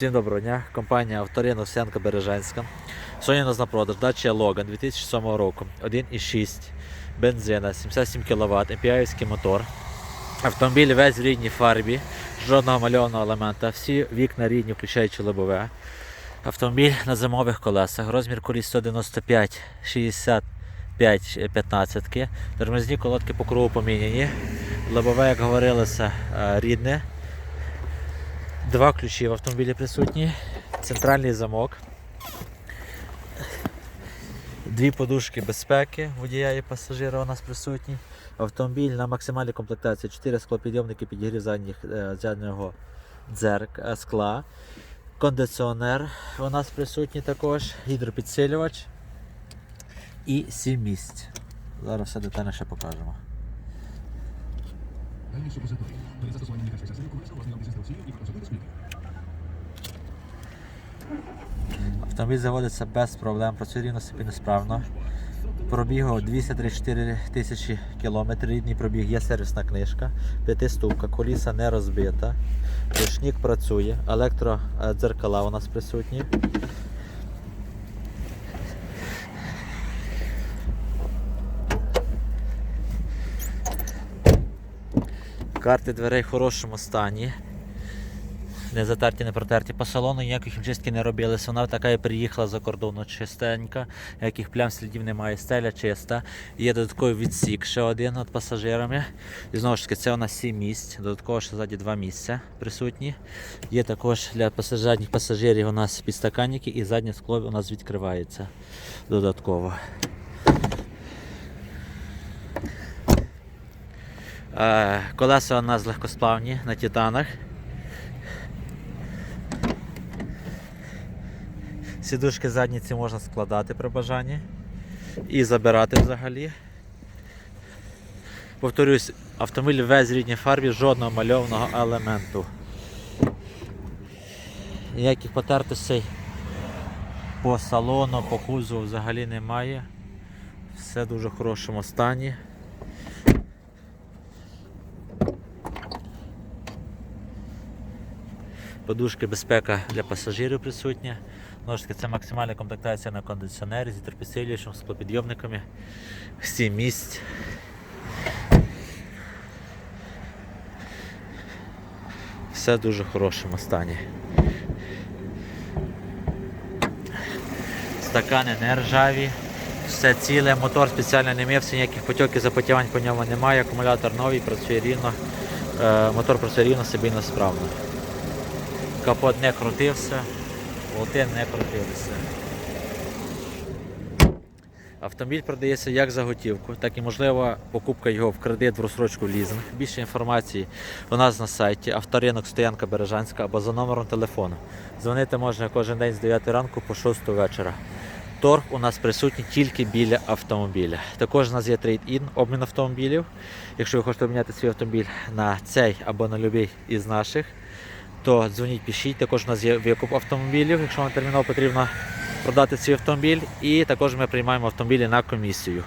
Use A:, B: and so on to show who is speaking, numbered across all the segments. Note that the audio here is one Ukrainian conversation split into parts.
A: Всім доброго дня, компанія Авторина Овсянка Бережанська. Сьогодні у нас на продаж Dacia Logan 2007 року, 1,6, бензина, 77 кВт, MPI мотор. Автомобіль весь в рідній фарбі, жодного мальованого елемента, всі вікна рідні, включаючи лобове. Автомобіль на зимових колесах, розмір коліс 195 65 15 Тормозні колодки по кругу поміняні. Лобове, як говорилося, е, рідне. Два ключі в автомобілі присутні, центральний замок, дві подушки безпеки водія і пасажира у нас присутні. Автомобіль на максимальній комплектації. 4 склопідйомники підігрів задніх, е, заднього дзерк, е, скла, кондиціонер у нас присутній також, гідропідсилювач. І 7 місць. Зараз все детальніше покажемо. Автомобіль заводиться без проблем, працює рівно собі несправно. Пробігу 234 тисячі кілометрів, рідний пробіг, є сервісна книжка, п'ятиступка, коліса не розбита, ручник працює, електродзеркала у нас присутні. Карти дверей в хорошому стані. Не затерті, не протерті. По салону ніяких чистки не робилися. Вона така і приїхала за кордону чистенька, ніяких плям слідів немає, стеля чиста. Є додатковий відсік, ще один над пасажирами. І знову ж таки, це у нас 7 місць, додатково ще ззаді 2 місця присутні. Є також для задніх пасажирів у нас підстаканники і заднє скло у нас відкривається додатково. Е, Колеса у нас легкосплавні на титанах. Сідушки задніці можна складати при бажанні і забирати взагалі. Повторюсь, автомобіль весь в рідній фарбі, жодного мальованого елементу. Ніяких потертостей по салону, по кузову взагалі немає. Все в дуже хорошому стані. Подушки безпека для пасажирів присутня. Таки, це максимальна комплектація на кондиціонері з вітропідсилювачем, склопідйомниками. 7 місць. Все в дуже хорошому стані. Стакани не ржаві. Все ціле, мотор спеціально не мився, ніяких потьоків запотівань по ньому немає, акумулятор новий, працює рівно, Е, мотор працює рівно, стабільно справно. Капот не крутився, болти не крутилися. Автомобіль продається як за готівку, так і можлива покупка його в кредит в розсрочку лізинг. Більше інформації у нас на сайті авторинок Стоянка Бережанська або за номером телефону. Дзвонити можна кожен день з 9 ранку по 6 вечора. Торг у нас присутній тільки біля автомобіля. Також у нас є трейд-ін, обмін автомобілів. Якщо ви хочете обміняти свій автомобіль на цей або на будь-який із наших, то дзвоніть, пишіть. Також у нас є викуп автомобілів, якщо вам терміново потрібно продати свій автомобіль. І також ми приймаємо автомобілі на комісію.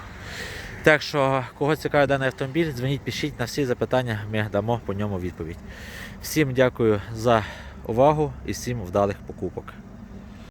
A: Так що, кого цікавий даний автомобіль, дзвоніть, пишіть на всі запитання, ми дамо по ньому відповідь. Всім дякую за увагу і всім вдалих покупок.